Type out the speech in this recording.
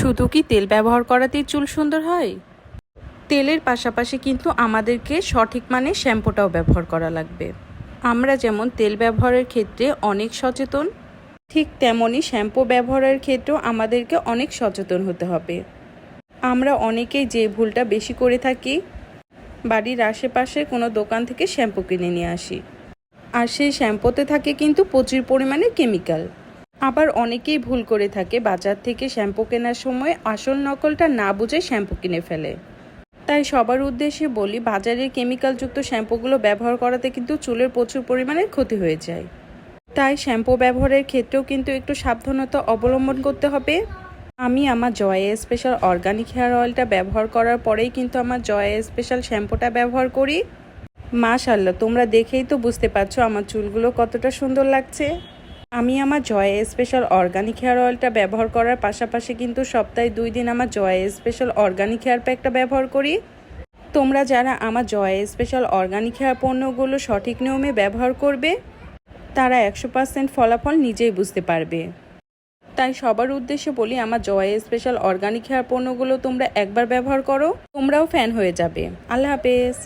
শুধু কি তেল ব্যবহার করাতেই চুল সুন্দর হয়? তেলের পাশাপাশি কিন্তু আমাদেরকে সঠিক মানে শ্যাম্পুটাও ব্যবহার করা লাগবে। আমরা যেমন তেল ব্যবহারের ক্ষেত্রে অনেক সচেতন, ঠিক তেমনই শ্যাম্পু ব্যবহারের ক্ষেত্রেও আমাদেরকে অনেক সচেতন হতে হবে। আমরা অনেকেই যে ভুলটা বেশি করে থাকি, বাড়ির আশেপাশে কোনো দোকান থেকে শ্যাম্পু কিনে নিয়ে আসি। আর সেই শ্যাম্পুতে থাকে কিন্তু প্রচুর পরিমাণে কেমিক্যাল। আবার অনেকেই ভুল করে থাকে। বাজার থেকে শ্যাম্পু কেনার সময় আসল নকলটা না বুঝে শ্যাম্পু কিনে ফেলে। তাই সবার উদ্দেশ্যে বলি বাজারে কেমিক্যালযুক্ত শ্যাম্পুগুলো ব্যবহার করাতে কিন্তু চুলের প্রচুর পরিমাণে ক্ষতি হয়ে যায়। তাই শ্যাম্পু ব্যবহারের ক্ষেত্রেও কিন্তু একটু সাবধানতা অবলম্বন করতে হবে। আমি আমার জয়ে স্পেশাল অর্গানিক হেয়ার অয়েলটা ব্যবহার করার পরেই কিন্তু আমার জয়ে স্পেশাল শ্যাম্পুটা ব্যবহার করি। মাশাল্লাহ তোমরা দেখেই তো বুঝতে পারছ আমার চুলগুলো কতটা সুন্দর লাগছে। আমি আমার জয়ে স্পেশাল অর্গানিক হেয়ার অয়েলটা ব্যবহার করার পাশাপাশি কিন্তু সপ্তাহে দুই দিন আমার জয়ে স্পেশাল অর্গানিক হেয়ার প্যাকটা ব্যবহার করি। তোমরা যারা আমার জয় স্পেশাল অর্গানিক হেয়ার পণ্যগুলো সঠিক নিয়মে ব্যবহার করবে, তারা একশো পার্সেন্ট ফলাফল নিজেই বুঝতে পারবে। তাই সবার উদ্দেশ্যে বলি, আমার জয় স্পেশাল অর্গানিক হেয়ার পণ্যগুলো তোমরা একবার ব্যবহার করো, তোমরাও ফ্যান হয়ে যাবে। আল্লাহ হাফেজ।